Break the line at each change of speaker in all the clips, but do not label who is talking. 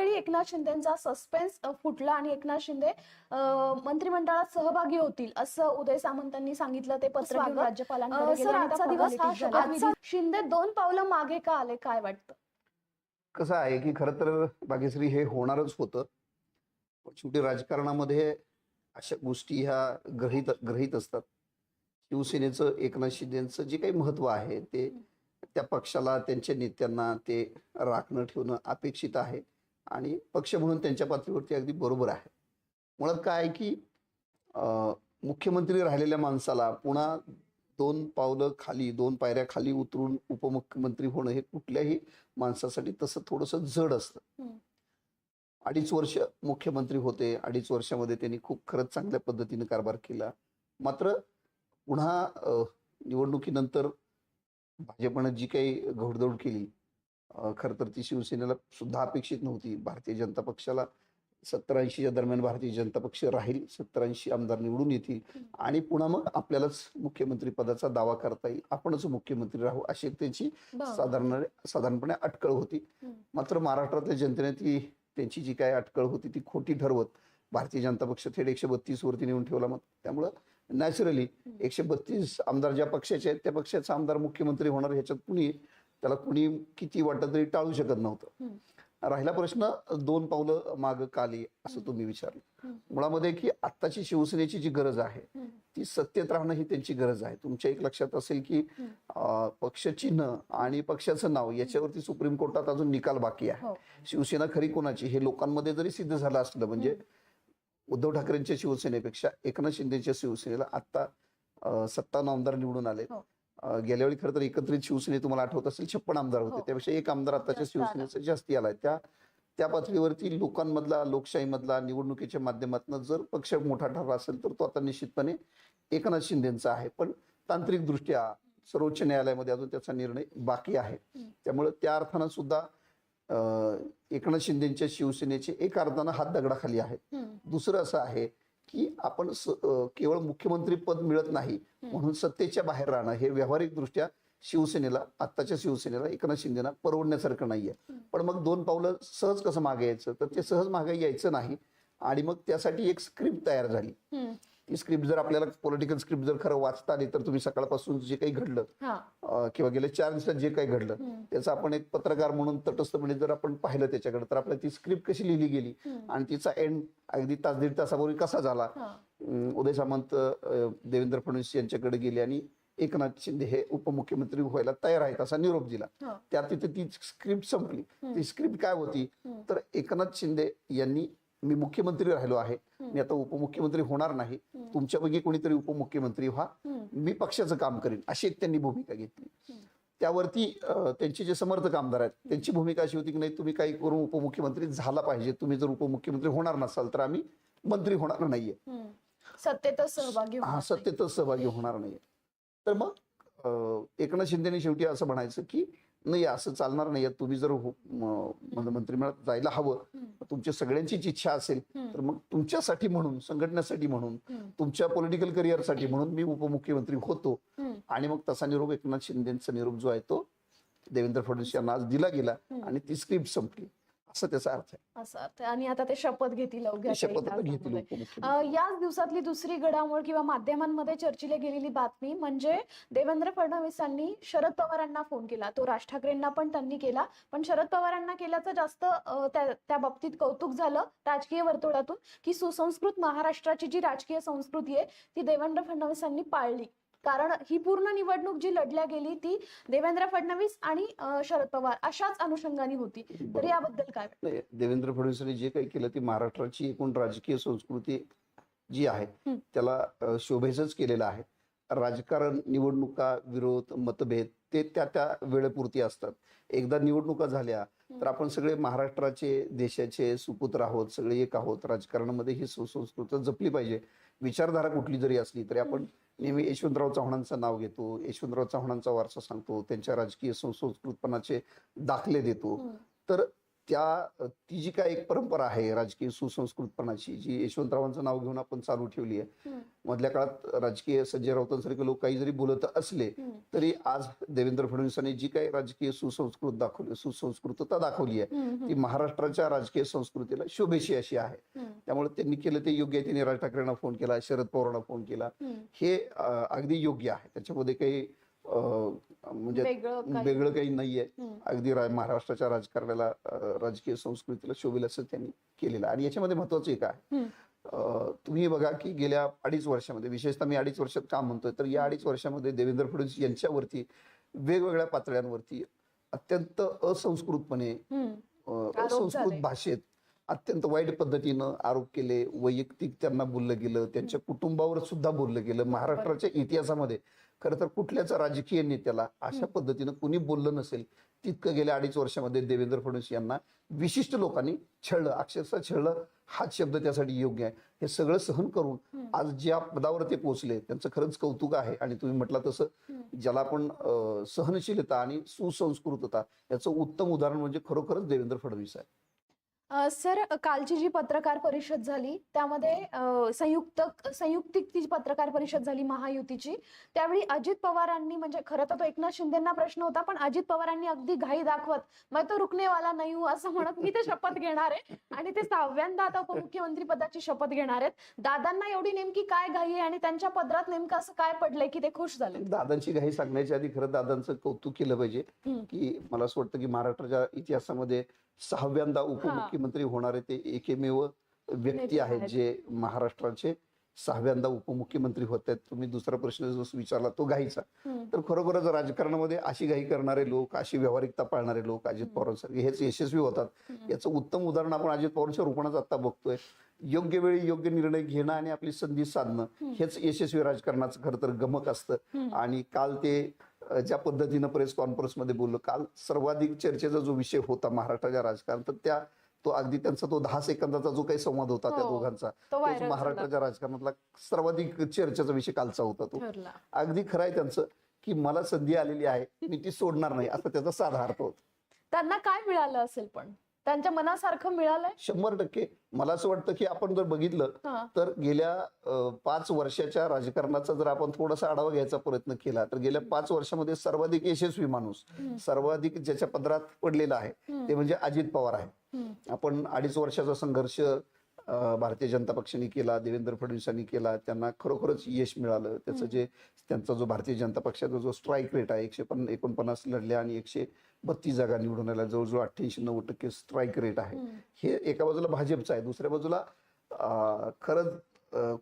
यावेळी एकनाथ शिंदेचा सस्पेन्स फुटला आणि एकनाथ शिंदे मंत्रिमंडळात सहभागी होतील असं उदय सामंतांनी सांगितलं ते पत्र. राज्यपालांकडे हा शिंदे दोन पावलं मागे का आले काय वाटतं?
कसं आहे की खरं तर भाग्यश्री हे होणारच होतं. शेवटी राजकारणामध्ये अशा गोष्टी ह्या ग्रहित ग्रहित असतात. शिवसेनेचं एकनाथ शिंदेचं जे काही महत्त्व आहे ते त्या पक्षाला त्यांच्या नेत्यांना ते राखणं ठेवणं अपेक्षित आहे. आणि पक्ष म्हणून त्यांच्या पातळीवरती अगदी बरोबर आहे. मुळात काय आहे की मुख्यमंत्री राहिलेल्या माणसाला पुन्हा दोन पावलं खाली दोन पायऱ्या खाली उतरून उपमुख्यमंत्री होणं हे कुठल्याही माणसासाठी तसं थोडंसं जड असतं. अडीच वर्ष मुख्यमंत्री होते अडीच वर्षामध्ये त्यांनी खूप खरंच चांगल्या पद्धतीने कारभार केला. मात्र पुन्हा निवडणुकीनंतर भाजपनं जी काही घोडदौड केली खरं तर ती शिवसेनेला सुद्धा अपेक्षित नव्हती. भारतीय जनता पक्षाला सत्तर ऐंशीच्या दरम्यान भारतीय जनता पक्ष राहील सत्तर ऐंशी आमदार निवडून येतील आणि पुन्हा मग आपल्यालाच मुख्यमंत्री पदाचा दावा करता येईल. आपणच मुख्यमंत्री राहू अशी त्यांची. साधारण साधारणपणे अटकळ होती. मात्र महाराष्ट्रातल्या जनतेने ती त्यांची जी काय अटकळ होती ती खोटी ठरवत. भारतीय जनता पक्ष थेट एकशे बत्तीस वरती नेऊन ठेवला मग. त्यामुळं नॅचरली एकशे बत्तीस आमदार ज्या पक्षाचे आहेत त्या पक्षाचा आमदार मुख्यमंत्री होणार ह्याच्यात कुणी त्याला कुणी किती वाटत तरी टाळू शकत नव्हतं. राहिला प्रश्न दोन पावलं माग काली असं तुम्ही विचारलं. मुळामध्ये की आत्ताची शिवसेनेची जी गरज आहे. ती सत्तेत राहणं ही त्यांची गरज आहे. तुमच्या एक लक्षात असेल की पक्षचिन्ह आणि पक्षाचं नाव याच्यावरती सुप्रीम कोर्टात अजून निकाल बाकी आहे.
हो.
शिवसेना खरी कोणाची? हे लोकांमध्ये जरी सिद्ध झालं असलं म्हणजे उद्धव ठाकरेंच्या शिवसेनेपेक्षा एकनाथ शिंदेच्या शिवसेनेला आता सत्तावन्न आमदार निवडून आले
हो.
गेल्या वेळी खरं तर एकत्रित शिवसेने तुम्हाला आठवत असेल छप्पन आमदार होते
हो.
त्यापेक्षा एक आमदार आताच्या. शिवसेनेचा जास्ती आलाय त्या त्या पातळीवरती लोकांमधला लोकशाहीमधला निवडणुकीच्या माध्यमातून जर पक्ष मोठा ठरला असेल तर तो आता निश्चितपणे एकनाथ शिंदेचा आहे पण तांत्रिक दृष्ट्या सर्वोच्च न्यायालयामध्ये अजून त्याचा निर्णय बाकी आहे. त्यामुळे त्या अर्थानं सुद्धा एकनाथ शिंदेच्या शिवसेनेचे एक अर्थानं हात दगडाखाली आहेत
हम्म.
दुसरं असं आहे की आपण केवळ मुख्यमंत्री पद मिळत नाही म्हणून सत्तेच्या बाहेर राहणं हे व्यावहारिक दृष्ट्या शिवसेनेला आत्ताच्या शिवसेनेला एकनाथ शिंदेना परवडण्यासारखं नाहीये. पण मग दोन पावलं सहज कसं मागे यायचं? तर ते सहज मागे यायचं नाही आणि मग त्यासाठी एक स्क्रिप्ट तयार झाली. ती स्क्रिप्ट जर आपल्याला पॉलिटिकल स्क्रिप्ट जर खरं वाचता आली तर तुम्ही सकाळपासून जे काही घडलं
हा
अं, किंवा गेल्या चार दिवसात जे काही घडलं. त्याचं आपण एक पत्रकार म्हणून तटस्थपणे जर आपण पाहिलं त्याच्याकडे तर आपल्याला ती स्क्रिप्ट कशी लिहिली गेली. आणि तिचा एंड अगदी तास दीड तासापूर्वी कसा झाला अं, उदय सामंत अं, देवेंद्र फडणवीस यांच्याकडे गेले आणि एकनाथ शिंदे हे उपमुख्यमंत्री व्हायला तयार आहेत असा निरोप दिला
हा.
त्या तिथे ती स्क्रिप्ट संपली ती स्क्रिप्ट काय होती. तर एकनाथ शिंदे यांनी मी मुख्यमंत्री राहिलो आहे. मी आता उपमुख्यमंत्री होणार नाही. तुमच्यापैकी कोणीतरी उपमुख्यमंत्री व्हा. मी पक्षाचं काम करीन अशी एक त्यांनी भूमिका घेतली. त्यावरती त्यांचे जे समर्थक आमदार आहेत त्यांची भूमिका अशी होती की नाही तुम्ही काही करून उपमुख्यमंत्री झाला पाहिजे. तुम्ही जर उपमुख्यमंत्री होणार नसाल तर आम्ही मंत्री होणार नाहीये.
सत्तेतच सहभागी
हा सत्तेतच सहभागी होणार नाहीये. तर मग एकनाथ शिंदेने शेवटी असं म्हणायचं की नाही असं चालणार नाही तुम्ही जर हो- म्हणजे मंत्रिमंडळात जायला हवं. तुमच्या सगळ्यांचीच इच्छा असेल. तर मग तुमच्यासाठी म्हणून संघटनेसाठी म्हणून. तुमच्या पॉलिटिकल करिअरसाठी म्हणून मी उपमुख्यमंत्री होतो. आणि मग तसा निरोप एकनाथ शिंदेचा निरोप जो आहे तो देवेंद्र फडणवीस यांना आज दिला गेला. आणि ती स्क्रिप्ट संपली असं त्याचा अर्थ आहे
असं अर्थ. आणि आता ते शपथ घेतील अवघ्या
शपथ
काही
घेतील
तासांमध्ये.
उपमुख्यमंत्री
अ, याच दिवसातली दुसरी घडामोड किंवा माध्यमांमध्ये चर्चिली गेलेली बातमी म्हणजे देवेंद्र फडणवीसांनी शरद पवारांना फोन केला तो राज ठाकरेंना पण त्यांनी केला पण शरद पवारांना केल्याचं जास्त अ, त्या त्या बाबतीत कौतुक झालं राजकीय वर्तुळातून की सुसंस्कृत महाराष्ट्राची जी राजकीय संस्कृती आहे ती देवेंद्र फडणवीसांनी पाळली कारण ही पूर्ण निवडणूक जी लढल्या गेली ती देवेंद्र फडणवीस आणि शरद पवार अशाच अनुषंगाने होती. तर याबद्दल काय?
देवेंद्र फडणवीसांनी जे काही केलं ते महाराष्ट्राची एकूण राजकीय संस्कृती जी आहे. त्याला अ, शोभेचंच केलेलं आहे. राजकारण निवडणुका विरोध मतभेद ते त्या त्या वेळेपुरती असतात. एकदा निवडणुका झाल्या तर आपण सगळे महाराष्ट्राचे देशाचे सुपुत्र आहोत सगळे एक आहोत. राजकारणामध्ये ही सुसंस्कृत जपली पाहिजे. विचारधारा कुठली जरी असली तरी आपण नेहमी यशवंतराव चव्हाणांचं नाव घेतो यशवंतराव चव्हाणांचा वारसा सांगतो त्यांच्या राजकीय सुसंस्कृतपणाचे दाखले देतो. तर त्या ती जी काय एक परंपरा आहे राजकीय सुसंस्कृतपणाची जी यशवंतरावांचं नाव घेऊन आपण चालू ठेवली आहे. मधल्या काळात राजकीय संजय राऊतांसारखे लोक काही जरी बोलत असले तरी आज देवेंद्र फडणवीसांनी जी काही राजकीय सुसंस्कृत दाखवली सुसंस्कृतता दाखवली आहे ती महाराष्ट्राच्या राजकीय संस्कृतीला शोभेशी अशी आहे. त्यामुळे त्यांनी केलं ते योग्य आहे. त्यांनी राज ठाकरेंना फोन केला शरद पवारांना फोन केला. हे अगदी योग्य आहे. त्याच्यामध्ये काही म्हणजे
वेगळं काही.
नाहीये. अगदी महाराष्ट्राच्या राजकारणाला राजकीय संस्कृतीला शोभेल असं त्यांनी केलेलं आणि याच्यामध्ये महत्वाचं एक आहे. तुम्ही बघा की गेल्या अडीच वर्षामध्ये विशेषतः मी अडीच वर्षात काम म्हणतोय तर या अडीच वर्षामध्ये देवेंद्र फडणवीस यांच्यावरती वेगवेगळ्या पातळ्यांवरती अत्यंत असंस्कृतपणे असंस्कृत. भाषेत अत्यंत वाईट पद्धतीनं आरोप केले. वैयक्तिक त्यांना बोललं गेलं त्यांच्या कुटुंबावर सुद्धा बोललं गेलं. महाराष्ट्राच्या इतिहासामध्ये खरं तर कुठल्याच राजकीय नेत्याला अशा पद्धतीनं कुणी बोललं नसेल तितकं गेल्या अडीच वर्षामध्ये देवेंद्र फडणवीस यांना विशिष्ट लोकांनी छळलं अक्षरशः छळलं हाच शब्द त्यासाठी योग्य आहे हे सगळं सहन करून. आज ज्या पदावर ते पोहोचले त्यांचं खरंच कौतुक आहे आणि तुम्ही म्हटलं तसं. ज्याला आपण सहनशीलता आणि सुसंस्कृतता याचं उत्तम उदाहरण म्हणजे खरोखरच देवेंद्र फडणवीस आहे
सर कालची जी पत्रकार परिषद झाली त्यामध्ये संयुक्त संयुक्तिक ती पत्रकार परिषद झाली महायुतीची. त्यावेळी अजित पवारांनी म्हणजे खरं तर तो एकनाथ शिंदेना प्रश्न होता पण अजित पवारांनी अगदी घाई दाखवत मैं तो रुकनेवाला नाही हूं असं म्हणत मी ते शपथ घेणार आहे. आणि ते सहाव्यांदा आता उपमुख्यमंत्री पदाची शपथ घेणार आहेत. दादांना एवढी नेमकी काय घाई आहे आणि त्यांच्या पदरात नेमकं असं काय पडलंय की ते खुश झाले
दादांची घाई सांगण्याच्या आधी खरं दादांचं कौतुक केलं पाहिजे. की मला असं वाटतं की महाराष्ट्राच्या इतिहासामध्ये सहाव्यांदा उपमुख्यमंत्री होणारे ते एकमेव व्यक्ती आहेत. जे महाराष्ट्राचे सहाव्यांदा उपमुख्यमंत्री होत आहेत तुम्ही दुसरा प्रश्न जो विचारला तो घाईचा. तर खरोखरच राजकारणामध्ये अशी घाई करणारे लोक अशी व्यावहारिकता पाळणारे लोक अजित पवारांसारखे हेच यशस्वी होतात. याचं उत्तम उदाहरण आपण अजित पवारांच्या रूपानेच आता बघतोय योग्य वेळी योग्य निर्णय घेणं आणि आपली संधी साधणं. हेच यशस्वी राजकारणाचं खरं तर गमक असतं. आणि काल ते ज्या पद्धतीनं प्रेस कॉन्फरन्समध्ये बोललो काल सर्वाधिक चर्चेचा जो विषय होता महाराष्ट्राच्या राजकारणात तर त्या तो अगदी त्यांचा तो दहा सेकंदाचा जो काही संवाद होता त्या
हो.
दोघांचा
तो
महाराष्ट्राच्या राजकारणातला सर्वाधिक चर्चेचा विषय कालचा होता तो. अगदी खरं आहे त्यांचं की मला संधी आलेली आहे मी ती सोडणार नाही असा त्याचा साधा अर्थ होता.
त्यांना काय मिळालं असेल पण? त्यांच्या मनासारखं मिळालंय
शंभर टक्के मला असं वाटतं की आपण जर बघितलं तर गेल्या पाच वर्षाच्या राजकारणाचा जर आपण थोडासा आढावा घ्यायचा प्रयत्न केला तर गेल्या पाच वर्षामध्ये सर्वाधिक यशस्वी माणूस. सर्वाधिक ज्याच्या पदरात पडलेला आहे. ते म्हणजे अजित पवार आहे. आपण अडीच वर्षाचा संघर्ष भारतीय जनता पक्षाने केला देवेंद्र फडणवीसांनी केला त्यांना खरोखरच यश मिळालं त्याचं जे त्यांचा जो भारतीय जनता पक्षाचा जो स्ट्राईक रेट आहे एकशे पन एकोणपन्नास लढल्या आणि एकशे बत्तीस जागा निवडून आल्या जवळजवळ अठ्ठ्याऐंशी नव्वद टक्के स्ट्राईक रेट आहे. हे एका बाजूला भाजपचं आहे दुसऱ्या बाजूला खरंच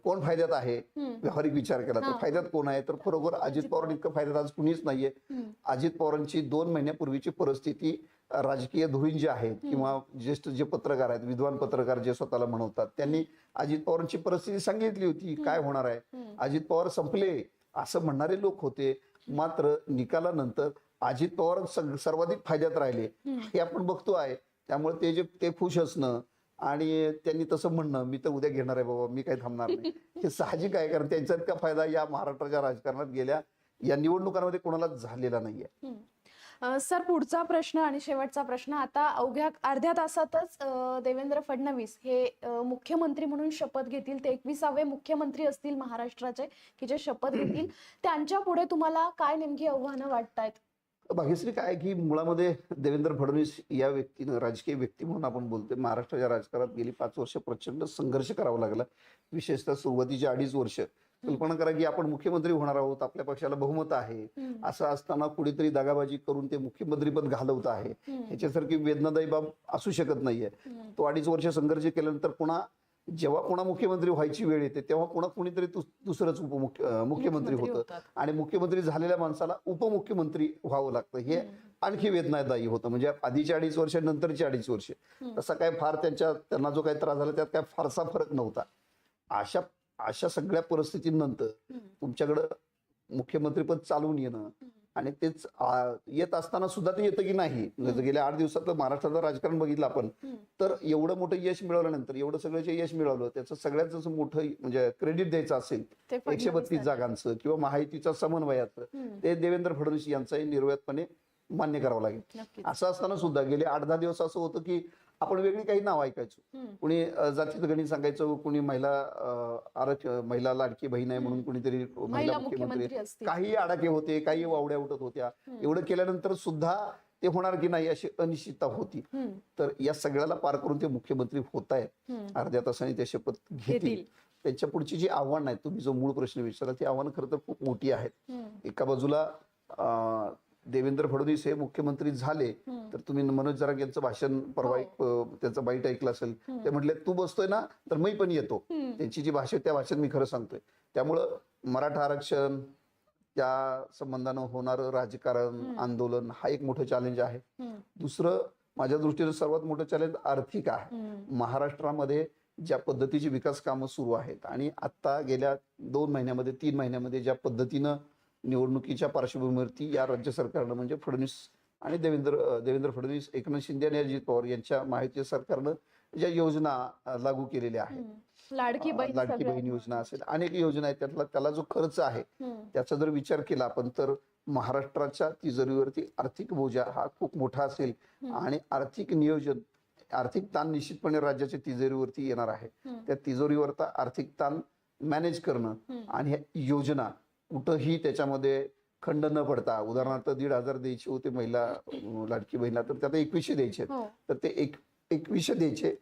कोण फायद्यात आहे. व्यावहारिक विचार केला तर. फायद्यात कोण आहे तर खरोखर अजित पवार इतकं फायद्यात आज कुणीच नाहीये. अजित पवारांची दोन महिन्यापूर्वीची परिस्थिती राजकीय धुरीण जे आहेत किंवा ज्येष्ठ जे पत्रकार आहेत विद्वान पत्रकार जे स्वतःला म्हणवतात त्यांनी अजित पवारांची परिस्थिती सांगितली होती काय होणार आहे. अजित पवार संपले असं म्हणणारे लोक होते. मात्र निकालानंतर अजित पवार सर्वाधिक फायद्यात राहिले. हे आपण बघतो आहे. त्यामुळे ते जे ते खुश असणं आणि त्यांनी तसं म्हणणं मी तर उद्या घेणार आहे बाबा मी काही थांबणार नाही. हे साहजिक आहे कारण त्यांचा इतका फायदा या महाराष्ट्राच्या राजकारणात गेल्या या निवडणुकांमध्ये कोणालाच झालेला नाहीये.
सर पुढचा प्रश्न आणि शेवटचा प्रश्न. आता अवघ्या अर्ध्या तासातच देवेंद्र फडणवीस हे मुख्यमंत्री म्हणून शपथ घेतील. ते एकविसावे मुख्यमंत्री असतील महाराष्ट्राचे की जे शपथ घेतील. त्यांच्या पुढे तुम्हाला काय नेमकी आव्हानं वाटतायत?
भाग्यश्री काय की मुळामध्ये देवेंद्र फडणवीस या व्यक्तीनं राजकीय व्यक्ती म्हणून आपण बोलतोय. महाराष्ट्राच्या राजकारणात गेली पाच वर्ष प्रचंड संघर्ष करावा लागला. विशेषतः सुरुवातीची अडीच वर्ष. कल्पना करा की आपण मुख्यमंत्री होणार आहोत आपल्या पक्षाला बहुमत आहे. असं असताना कुणीतरी दागाबाजी करून ते मुख्यमंत्रीपद घालवत आहे. ह्याच्यासारखी वेदनादायी बाब असू शकत नाहीये. तो अडीच वर्ष संघर्ष केल्यानंतर पुन्हा जेव्हा पुन्हा मुख्यमंत्री व्हायची वेळ येते तेव्हा पुन्हा कुणीतरी दुस- दुसरंच उपमुख्य मुख्यमंत्री होतं. आणि मुख्यमंत्री झालेल्या माणसाला उपमुख्यमंत्री व्हावं लागतं हे. आणखी वेदनादायी होतं म्हणजे आधीची अडीच वर्ष नंतरची अडीच वर्ष. तसा काय फार त्यांच्या त्यांना जो काही त्रास झाला त्यात काय फारसा फरक नव्हता अशा अशा सगळ्या परिस्थितींनंतर. तुमच्याकडं मुख्यमंत्रीपद चालवून येणं आणि तेच येत असताना सुद्धा ते येतं की नाही म्हणजे गेल्या आठ दिवसात महाराष्ट्राचं राजकारण बघितलं आपण. तर एवढं मोठं यश मिळवल्यानंतर एवढं सगळं जे यश मिळवलं त्याचं सगळ्यात जसं मोठं म्हणजे क्रेडिट द्यायचं असेल एकशे बत्तीस. जागांचं किंवा महायुतीचा समन्वयाचं. ते देवेंद्र फडणवीस यांचाही निर्वयातपणे मान्य करावं लागेल असं असताना सुद्धा गेले आठ दहा दिवस असं होतं की आपण वेगळी काही नाव ऐकायचो. कुणी अ, जातीचं गणित सांगायचं कुणी महिला आरक्ष महिला लाडकी बहीण आहे म्हणून कुणीतरी महिला मुख्यमंत्री काही आडाके होते काही वावड्या उठत होत्या. एवढं केल्यानंतर सुद्धा ते होणार की नाही अशी अनिश्चितता होती. तर या सगळ्याला पार करून ते मुख्यमंत्री होत आहेत. अर्ध्या तासाने ते शपथ घेतील. त्यांच्या पुढची जी आव्हान आहेत तुम्ही जो मूळ प्रश्न विचारला ती आव्हानं खरं तर खूप मोठी आहेत. एका बाजूला देवेंद्र फडणवीस हे मुख्यमंत्री झाले. तर तुम्ही मनोज जरांग यांचं भाषण परवा
हो.
त्यांचं बाईट ऐकलं असेल. ते म्हटले तू बसतोय ना तर मी पण येतो. त्यांची जी भाषा आहे, त्या भाषेत मी खरं सांगतोय त्यामुळं मराठा आरक्षण त्या संबंधानं होणारं राजकारण. आंदोलन हा एक मोठं चॅलेंज आहे दुसरं माझ्या दृष्टीनं सर्वात मोठं चॅलेंज आर्थिक आहे. महाराष्ट्रामध्ये ज्या पद्धतीची विकास कामं सुरू आहेत आणि आता गेल्या दोन महिन्यामध्ये तीन महिन्यामध्ये ज्या पद्धतीनं निवडणुकीच्या पार्श्वभूमीवरती या राज्य सरकारनं म्हणजे फडणवीस आणि देवेंद्र देवेंद्र फडणवीस एकनाथ शिंदे आणि अजित पवार यांच्या माहिती सरकारनं ज्या योजना लागू केलेल्या आहेत.
लाडकी बहीण
लाडकी. बहीण योजना असेल अनेक योजना आहेत त्यातला त्याला जो खर्च आहे त्याचा जर विचार केला आपण तर महाराष्ट्राच्या तिजोरीवरती आर्थिक बोजा हा खूप मोठा असेल. आणि आर्थिक नियोजन आर्थिक ताण निश्चितपणे राज्याच्या तिजोरीवरती येणार आहे. त्या तिजोरीवरचा आर्थिक ताण मॅनेज करणं. आणि ह्या योजना कुठंही त्याच्यामध्ये खंड न पडता उदाहरणार्थ दीड हजार द्यायचे होते महिला लाडकी बहिणीला तर त्यात एकवीसशे द्यायचे
हो.
तर ते एक एकवीसशे द्यायचे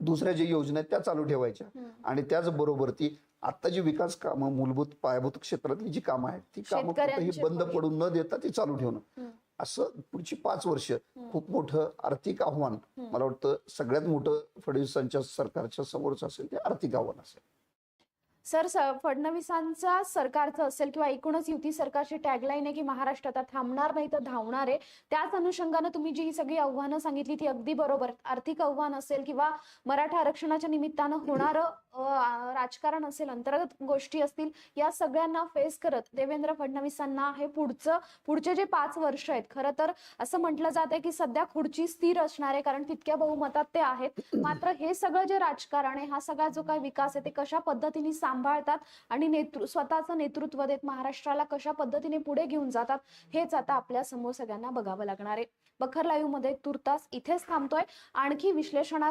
दुसऱ्या ज्या योजना आहेत त्या चालू ठेवायच्या. आणि त्याचबरोबर ती आता जी विकास कामं मूलभूत पायाभूत क्षेत्रातली जी कामं आहेत ती कामं कुठेही बंद. पडून न देता ती चालू ठेवणं. असं पुढची पाच वर्ष. खूप मोठं आर्थिक आव्हान. मला वाटतं सगळ्यात मोठं फडणवीसांच्या सरकारच्या समोरच असेल ते आर्थिक आव्हान असेल
सर फडणवीसांचा सरकारचं असेल किंवा एकूणच युती सरकारची टॅगलाईन आहे की महाराष्ट्र आता थांबणार नाही तर धावणार आहे. त्याच अनुषंगानं तुम्ही जी ही सगळी आव्हानं सांगितली ती अगदी बरोबर. आर्थिक आव्हान असेल किंवा मराठा आरक्षणाच्या निमित्तानं होणारं राजकारण असेल अंतर्गत गोष्टी असतील या सगळ्यांना फेस करत देवेंद्र फडणवीसांना हे पुढचं पुढचे जे पाच वर्ष आहेत खरं तर असं म्हटलं जात आहे की सध्या खुर्ची स्थिर असणार आहे कारण तितक्या बहुमतात ते आहेत. मात्र हे सगळं जे राजकारण आहे हा सगळा जो काही विकास आहे ते कशा पद्धतीने सांभाळतात आणि नेतृ स्वतःचं नेतृत्व देत महाराष्ट्राला कशा पद्धतीने पुढे घेऊन जातात हेच आता आपल्यासमोर सगळ्यांना बघावं लागणार आहे. बखर लाईव्हमध्ये तुर्तास इथेच थांबतोय. आणखी विश्लेषणा